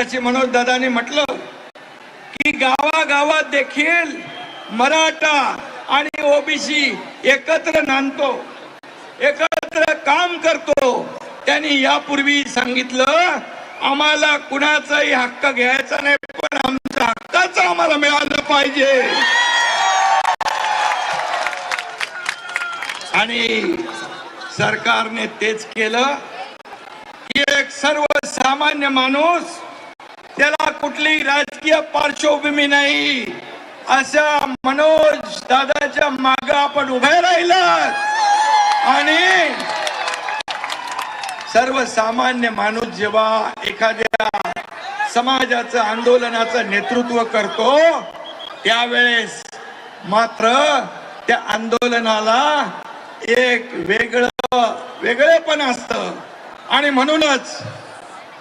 मनोज दादाने म्हटलं की गावागावात देखील मराठा आणि ओबीसी एकत्र नांदतो एकत्र काम करतो. त्यांनी यापूर्वी सांगितलं आम्हाला कुणाचाही हक्क घ्यायचा नाही पण आमच्या हक्काचं आम्हाला मिळालं पाहिजे. आणि सरकारने तेच केलं. की एक सर्वसामान्य माणूस त्याला कुठली राजकीय पार्श्वभूमी नाही. अशा मनोज दादाच्या माग आपण उभे राहिलात. आणि सर्वसामान्य माणूस जेव्हा एखाद्या समाजाचं आंदोलनाचं नेतृत्व करतो त्यावेळेस मात्र त्या आंदोलनाला एक वेगळं वेगळेपण असतं. आणि म्हणूनच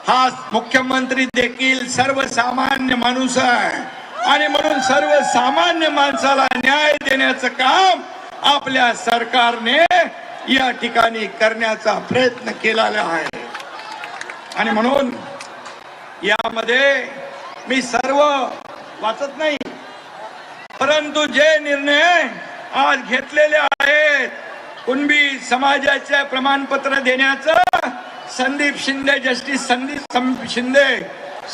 हा मुख्यमंत्री देखील सर्वसामान्य माणूस आहे. आणि म्हणून सर्वसामान्य माणसाला न्याय देण्याचं काम आपल्या सरकारने या ठिकाणी करण्याचा प्रयत्न केलेला आहे. आणि म्हणून यामध्ये मी सर्व वाचत नाही परंतु जे निर्णय आज घेतलेले आहेत कुणबी समाजाचे प्रमाणपत्र देण्याचं संदीप शिंदे जस्टिस संदीप शिंदे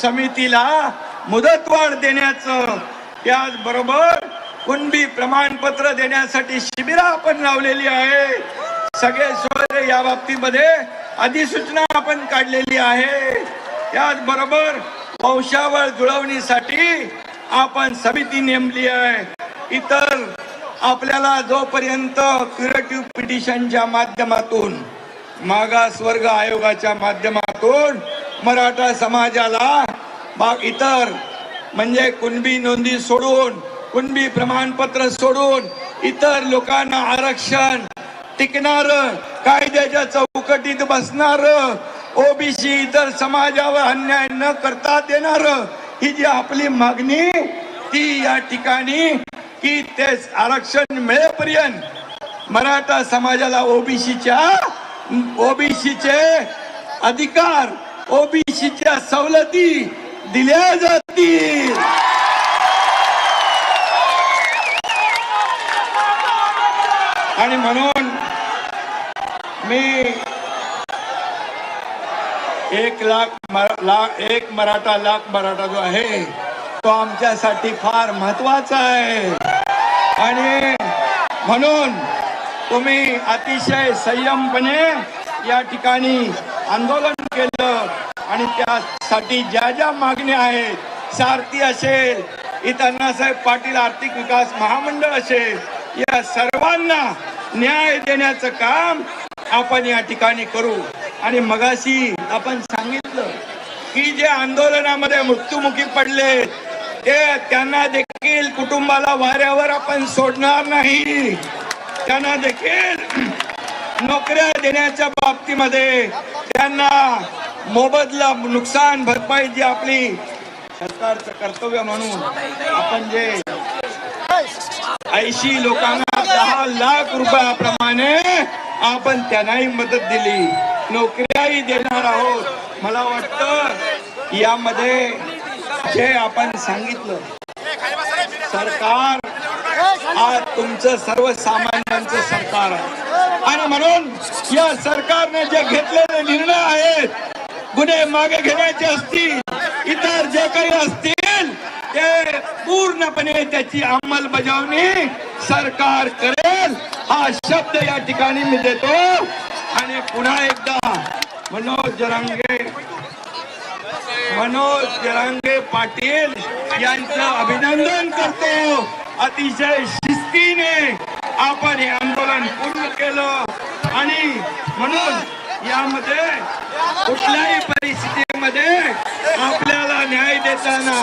समितीला मुदतवाढ देण्याचं त्याचबरोबर कुणबी प्रमाणपत्र देण्यासाठी शिबिरं आपण लावलेली आहे सगळे सोयरे या बाबतीमध्ये अधिसूचना आपण काढलेली आहे. त्याचबरोबर वंशावळ जुळवणीसाठी आपण समिती नेमली आहे. इतर आपल्याला जोपर्यंत क्युरेटिव्ह पिटिशनच्या माध्यमातून मागासवर्ग आयोगाच्या माध्यमातून मराठा समाजाला बाग इतर म्हणजे कुणबी नोंदी सोडून कुणबी प्रमाणपत्र सोडून इतर लोकांना आरक्षण टिकणार कायद्याच्या चौकटीत बसणार ओबीसी इतर समाजावर अन्याय न करता देणार ही जी आपली मागणी ती या ठिकाणी की तेच आरक्षण मिळेपर्यंत मराठा समाजाला ओबीसीच्या ओबीसीचे अधिकार ओबीसीच्या सवलती दिल्या जातील. आणि म्हणून मी एक लाख मरा- ला एक मराठा लाख मराठा जो आहे तो आमच्यासाठी फार महत्त्वाचा आहे. आणि म्हणून तुम्ही अतिशय संयमपणे या ठिकाणी आंदोलन केलं आणि त्यासाठी ज्या ज्या मागण्या आहेत सारथी असेल इथं अण्णासाहेब पाटील आर्थिक विकास महामंडळ असेल या सर्वांना न्याय देण्याचं काम आपण या ठिकाणी करू. आणि मगाशी आपण सांगितलं की जे आंदोलनामध्ये मृत्युमुखी पडले ते त्यांना देखील कुटुंबाला वाऱ्यावर आपण सोडणार नाही. त्यांना देखील नोकऱ्या देण्याच्या बाबतीमध्ये त्यांना मोबदला नुकसान भरपाई जी आपली सरकारचं कर्तव्य म्हणून आपण जे ऐंशी लोकांना दहा लाख रुपयाप्रमाणे आपण त्यांनाही मदत दिली. नोकऱ्याही देणार आहोत. मला वाटतं यामध्ये जे आपण सांगितलं सरकार आज तुमचं सर्वसामान्यांचं सरकार आहे. आणि म्हणून या सरकारने जे घेतलेले निर्णय आहेत गुन्हे मागे घेण्याचे असतील इतर जे काही असतील ते पूर्णपणे त्याची अंमलबजावणी सरकार करेल हा शब्द या ठिकाणी मी देतो. आणि पुन्हा एकदा मनोज जरांगे मनोज जरांगे पाटील यांचं अभिनंदन करतो. अतिशय शिस्तीने आपण हे आंदोलन पूर्ण केलं. आणि म्हणून यामध्ये कुठल्याही परिस्थितीमध्ये आपल्याला न्याय देताना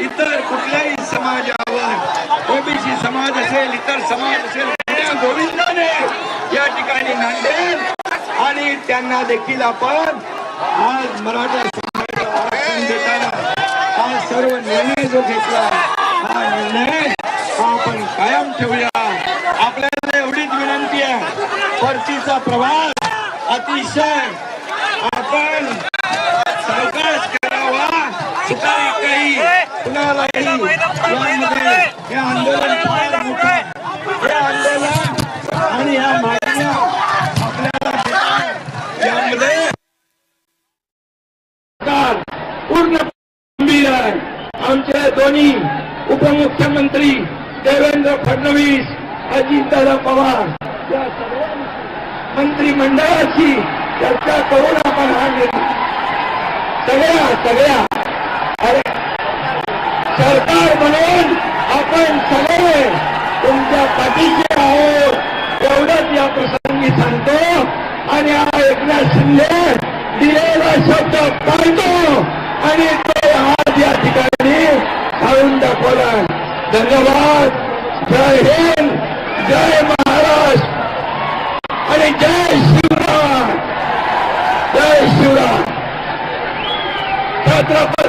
इतर कुठल्याही समाजावर ओबीसी समाज असेल इतर समाज असेल गोविंदाने या ठिकाणी नांदेल आणि त्यांना देखील आपण आज मराठा समाजाला देताना. हा सर्व निर्णय जो घेतला हा निर्णय हा आपण कायम ठेवूया. आपल्याला एवढीच विनंती आहे. परतीचा प्रवास अतिशय आपण सावकाश करावा चुका काही कुणालाही यामध्ये हे आंदोलन फार मोठं आहे. हे आंदोलन आणि या मागण्या आपल्याला देतात. यामध्ये सरकार पूर्ण गंभीर आहे आमचे दोन्ही उपमुख्यमंत्री देवेंद्र फडणवीस अजितदादा पवार या सगळ्या मंत्रिमंडळाची चर्चा करून आपण हा निर्णय सगळ्या सगळ्या अरे सरकार म्हणून आपण सगळे तुमच्या पाठीशी आहोत. एवढंच या प्रसंगी सांगतो. आणि हा एकनाथ शिंदे दिलेला शब्द पाळतो. आणि तो आज या ठिकाणी खाऊन दाखवला धन्यवाद जय हिंद जय महाराष्ट्र आणि जय शिवराय जय शिवराय छत्रपती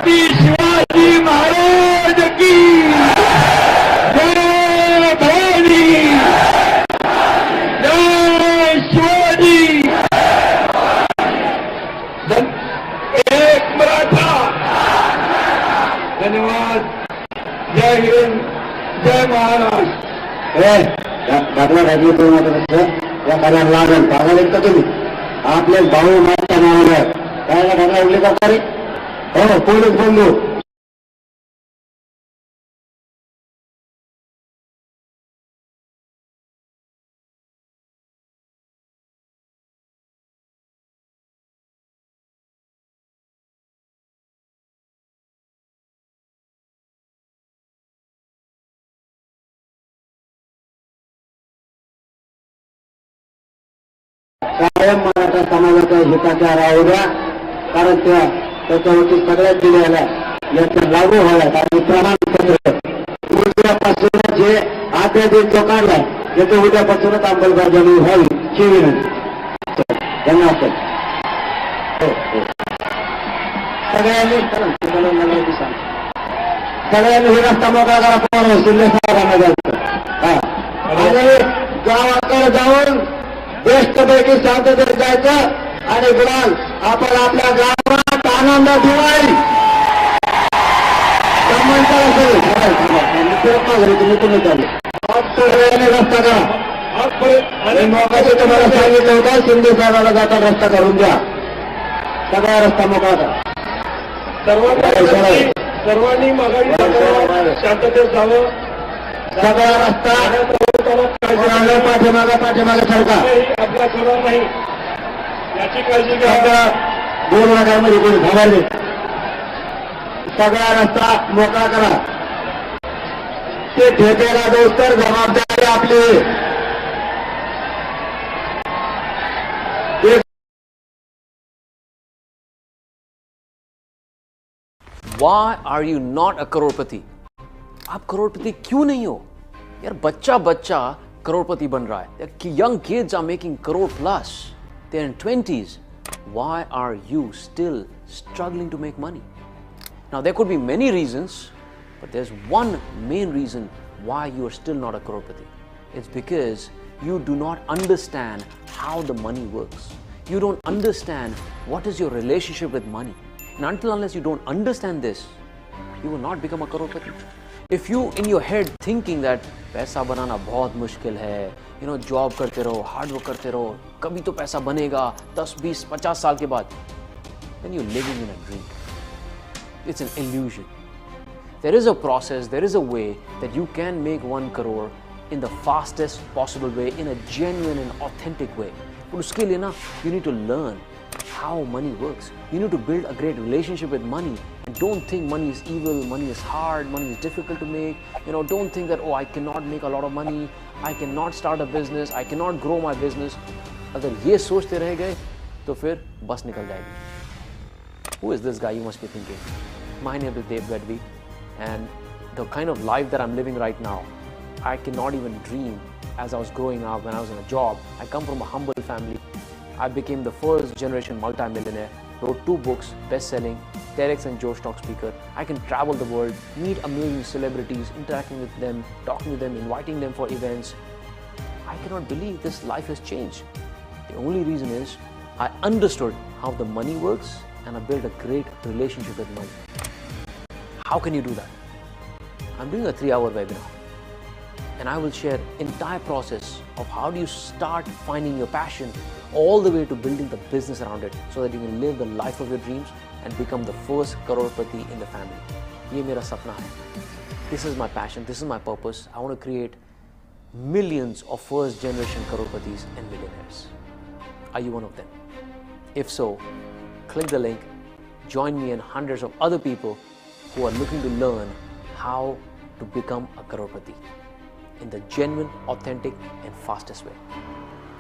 राजकीय प्रमाणात या कार्याला लागेल पागायला का तुम्ही आपल्या भाऊ माझ्या नावाला काय ढाका उल्लेख करता रे हो पोलीस बंधू. कायम मराठा समाजाच्या हिताच्या राहू द्या कारण त्या त्याच्यावरती सगळ्यात दिलेल्या याच्या लागू व्हाव्या आणि प्रमाणपत्र. उद्यापासूनच जे अध्यादेश जो काढलाय त्याचं उद्यापासूनच अंमलबजावणी व्हावी ही विनंती. धन्यवाद हो हो. सगळ्यांनी. सगळ्यांनी हे रस्ता मोकळा करा. शिंदे साहेबांना जायचं हा. गावाकडे जाऊन बेस्टपैकी शांततेत जायचं आणि गुलाल आपण आपल्या गावात आनंद दिवाळी तुम्ही तुम्ही रस्ता करा मोकाशी तुम्हाला सांगितलं होतं शिंदे साहेबाला जाता रस्ता करून द्या. सगळा रस्ता मोकळा करा. सर्वांनी सर्वांनी मागायला शांततेत जावं. सगळा रस्ता काळजी पाठीमागा पाठीमागा सरका आपला होणार नाही याची काळजी घ्या सगळा दोन लाखामध्ये कोणी थांबायले सगळा रस्ता मोकळा करा ते ठेकेला तर जबाबदारी आपली ते Why are you not a करोड़पति आप करोड़पति क्यों नहीं हो यार बच्चा बच्चा करोड़पति बन रहा है young kids are making crore plus they in twenties why are you still struggling to make money now there could be many reasons but there's one main reason why you are still not a crorepati it's because you do not understand how the money works you don't understand what is your relationship with money and until unless you don't understand this you will not become a crorepati if you in your head thinking that पैसा बनाना बहुत मुश्किल है you know job करते रहो hard work करते रहो कभी तो पैसा बनेगा 10 20 50 साल के बाद then you're living in a dream it's an illusion there is a process there is a way that you can make 1 crore in the fastest possible way in a genuine and authentic way but uske liye na you need to learn how money works you need to build a great relationship with money and don't think money is evil money is hard money is difficult to make you know don't think that oh i cannot make a lot of money i cannot start a business i cannot grow my business अगर ये सोचते रह गए तो फिर बस निकल जाएगी who is this guy you must be thinking my name is Dave Gadvi and the kind of life that I'm living right now I cannot even dream as I was growing up when I was in a job I come from a humble family I became the first generation multimillionaire wrote two books best selling TEDx and Joe Stock speaker I can travel the world meet amazing celebrities interacting with them talking to them inviting them for events I cannot believe this life has changed. The only reason is I understood how the money works and I built a great relationship with money. How can you do that? I'm doing a three hour webinar and I will share entire process of how do you start finding your passion all the way to building the business around it so that you can live the life of your dreams and become the first crorepati in the family. ये मेरा सपना है. This is my passion. This is my purpose. I want to create millions of first generation croropatis and millionaires. Are you one of them? If so, click the link, join me and hundreds of other people who are looking to learn how to become a crorepati in the genuine, authentic, and fastest way.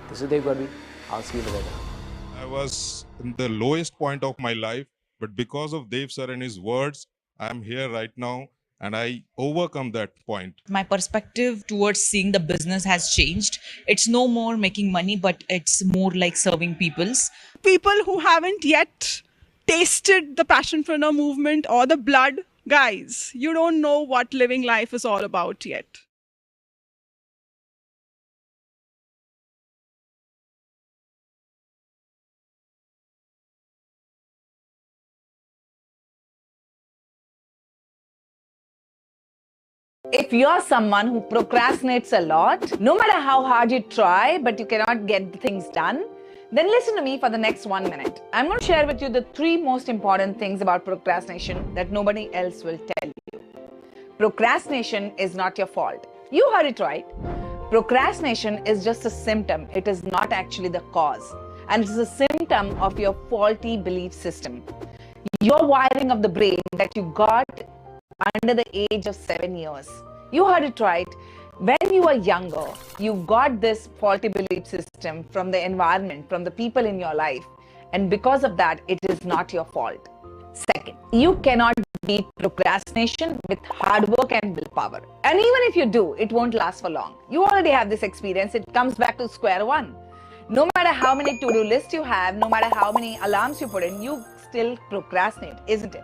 This is Dev Gadvi. I'll see you in the webinar. I was in the lowest point of my life, but because of Dev sir and his words, I am here right now and I overcome that point. my perspective towards seeing the business has changed it's no more making money but it's more like serving people's people who haven't yet tasted the passionpreneur movement or the blood, guys, you don't know what living life is all about yet. If you're someone who procrastinates a lot, no matter how hard you try, but you cannot get things done, then listen to me for the next one minute. I'm going to share with you the three most important things about procrastination that nobody else will tell you. Procrastination is not your fault. You heard it right. Procrastination is just a symptom, it is not actually the cause. And it is a symptom of your faulty belief system. Your wiring of the brain that you got under the age of seven years. You heard it right. When you were younger, you got this faulty belief system from the environment, from the people in your life. And because of that, it is not your fault. Second, you cannot beat procrastination with hard work and willpower. And even if you do, it won't last for long. You already have this experience, it comes back to square one. No matter how many to do lists you have, no matter how many alarms you put in, you still procrastinate, isn't it?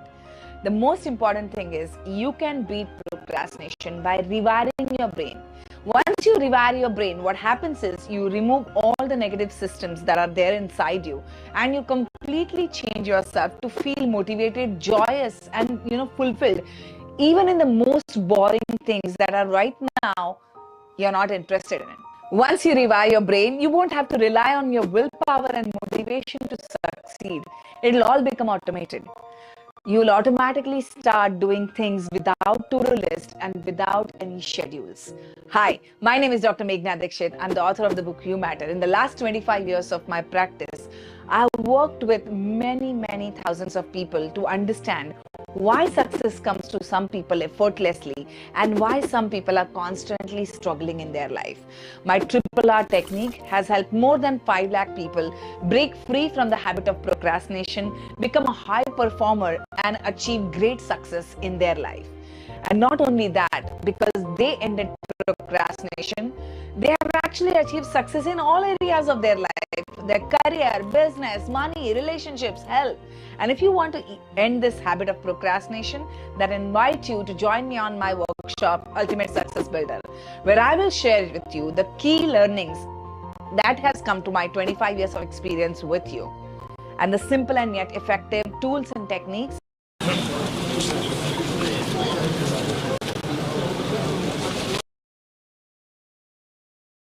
The most important thing is you can beat procrastination by rewiring your brain. Once you rewire your brain, what happens is you remove all the negative systems that are there inside you and you completely change yourself to feel motivated, joyous, and you know fulfilled. Even in the most boring things that are right now you're not interested in it. Once you rewire your brain, you won't have to rely on your willpower and motivation to succeed. It'll all become automated you'll automatically start doing things without to-do list and without any schedules. Hi, my name is Dr. Meghna Dikshit. I'm the author of the book You Matter. In the last 25 years of my practice, I've worked with many, many thousands of people to understand why success comes to some people effortlessly and why some people are constantly struggling in their life. My triple R technique has helped more than 5 lakh people break free from the habit of procrastination, become a high performer, and achieve great success in their life. And not only that, because they ended procrastination, they have actually achieved success in all areas of their life. Their career, business, money, relationships, health. And if you want to end this habit of procrastination, then invite you to join me on my workshop, Ultimate Success Builder, where I will share with you the key learnings that has come to my 25 years of experience with you. And the simple and yet effective tools and techniques